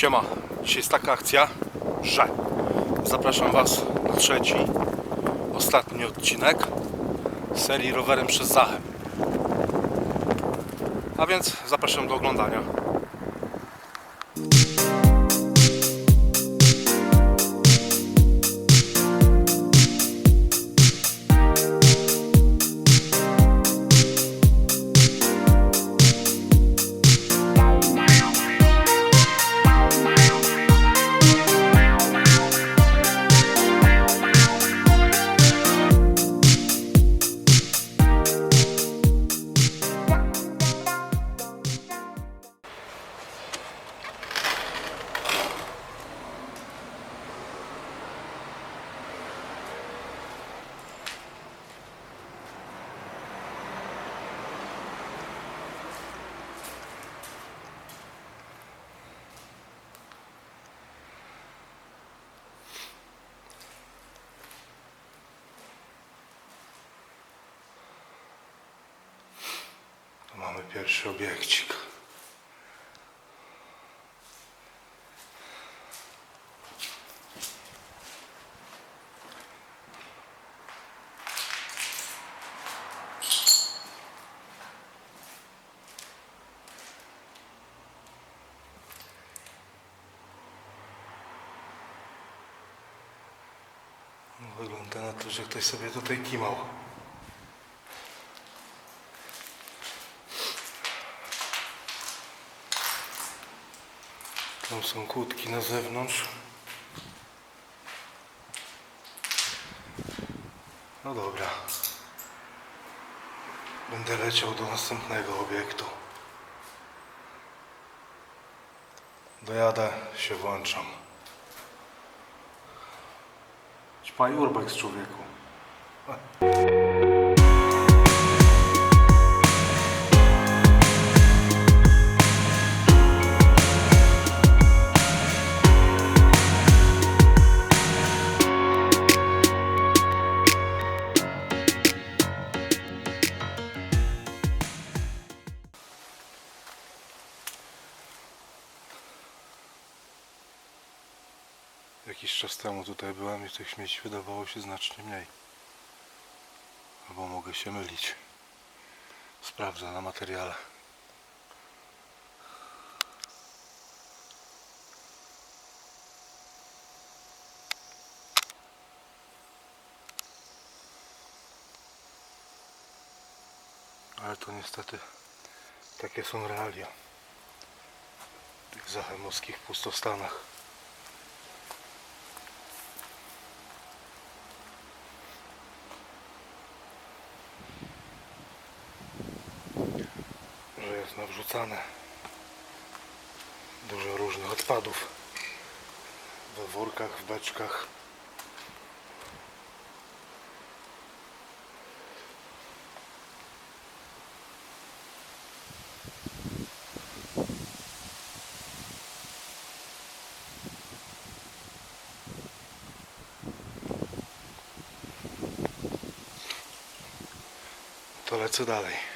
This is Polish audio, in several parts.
Siema, dzisiaj jest taka akcja, że zapraszam Was na trzeci, ostatni odcinek serii rowerem przez Zachem. A więc zapraszam do oglądania. Pierwszy obiekcik. Wygląda na to, że ktoś sobie tutaj kimał. Tam są kłódki na zewnątrz. No dobra. Będę leciał do następnego obiektu. Dojadę, się włączam. Ćpaj urbex człowieku. Jakiś czas temu tutaj byłem i tych śmieci wydawało się znacznie mniej. Albo mogę się mylić. Sprawdzę na materiale. Ale to niestety takie są realia w tych zachemowskich pustostanach. że jest nawrzucane dużo różnych odpadów we workach, w beczkach. To lecę dalej.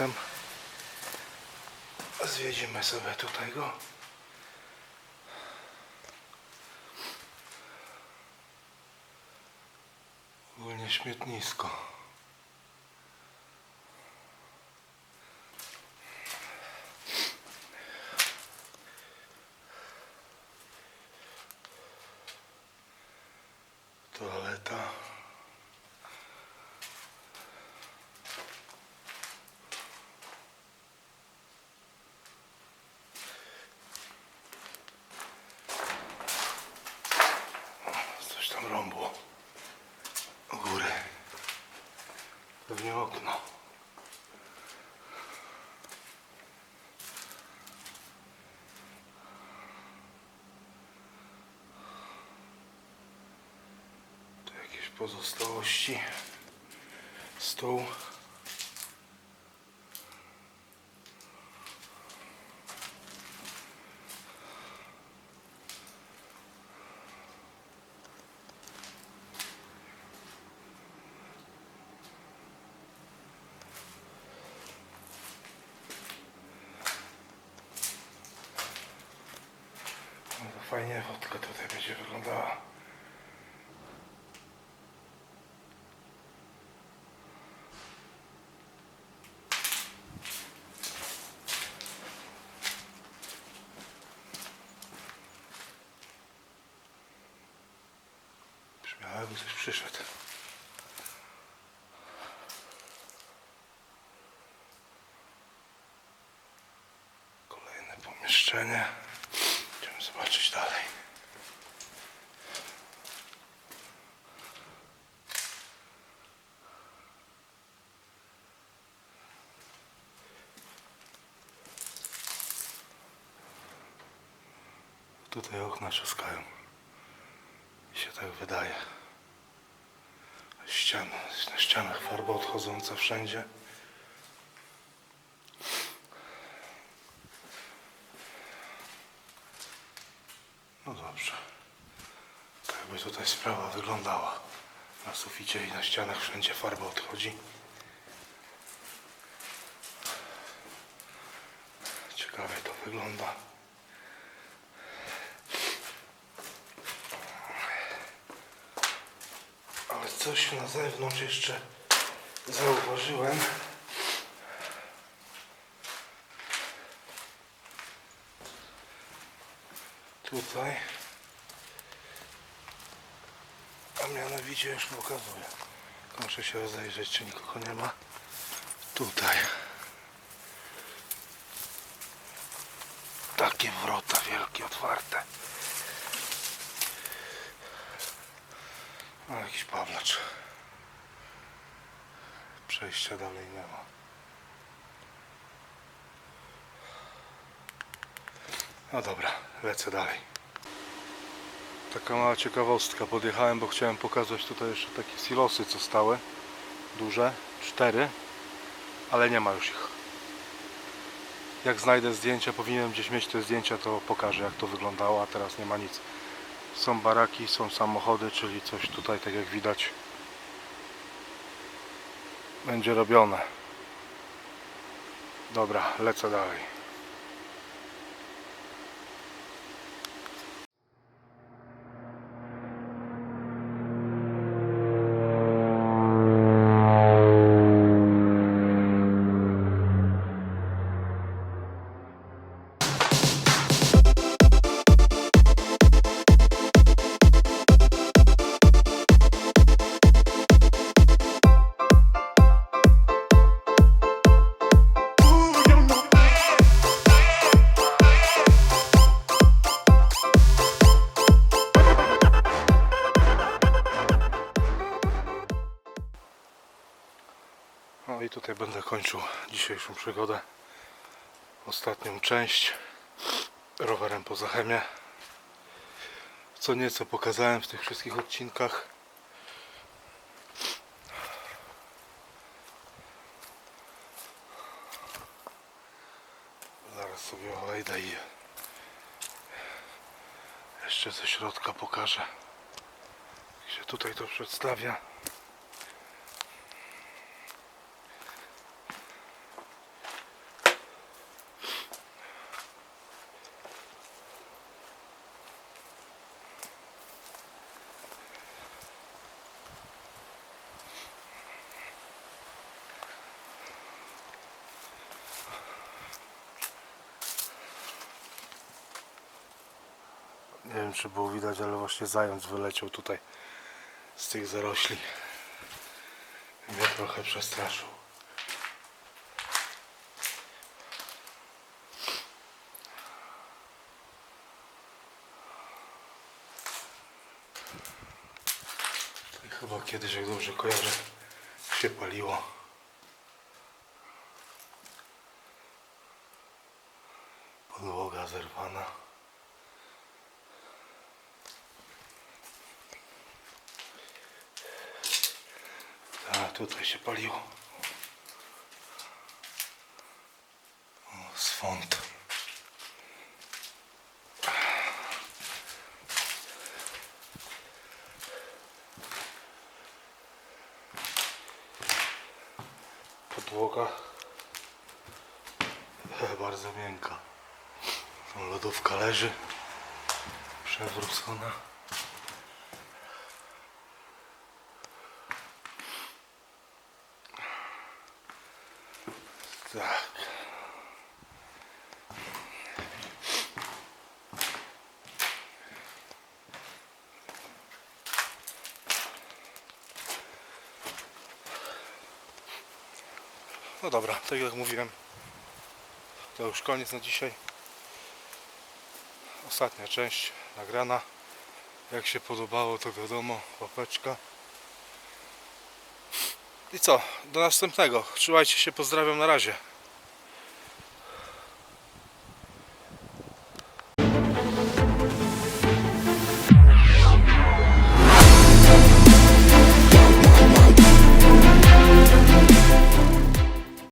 Jestem. Zwiedzimy sobie tutaj go. Ogólnie śmietnisko. Pozostałości. Stół. No fajnie fotka tutaj będzie wyglądała. Przyszedł. Kolejne pomieszczenie. Idziemy zobaczyć dalej. Tutaj okna trzaskają. Mi się tak wydaje. Ściany, na ścianach farba odchodząca wszędzie. No dobrze. Tak jakby tutaj sprawa wyglądała. Na suficie i na ścianach wszędzie farba odchodzi. Ciekawie to wygląda. Ale coś na zewnątrz jeszcze zauważyłem. Tutaj. A mianowicie już pokazuję. Muszę się rozejrzeć, czy nikogo nie ma. Tutaj. Takie wrota wielkie, otwarte. O, jakiś pawlacz. Przejścia dalej nie ma. No dobra, lecę dalej. Taka mała ciekawostka. Podjechałem, bo chciałem pokazać tutaj jeszcze takie silosy, co stały. Duże. Cztery. Ale nie ma już ich. Jak znajdę zdjęcia, powinienem gdzieś mieć te zdjęcia, to pokażę jak to wyglądało, a teraz nie ma nic. Są baraki, są samochody, czyli coś tutaj, tak jak widać, będzie robione. Dobra, lecę dalej. I tutaj będę kończył dzisiejszą przygodę. Ostatnią część rowerem po Zachemie. Co nieco pokazałem w tych wszystkich odcinkach. Zaraz sobie wejdę i jeszcze ze środka pokażę. Jak się tutaj to przedstawia. Nie wiem czy było widać, ale właśnie zając wyleciał tutaj z tych zarośli. Mnie trochę przestraszył. Chyba kiedyś, jak dobrze kojarzę, się paliło. Podłoga zerwana. A tutaj się paliło. O, swąd. Podłoga bardzo miękka. Lodówka leży przewrócona. Tak. No dobra, tak jak mówiłem, to już koniec na dzisiaj. Ostatnia część nagrana. Jak się podobało, to wiadomo, łapeczka. I co? Do następnego. Trzymajcie się, pozdrawiam, na razie.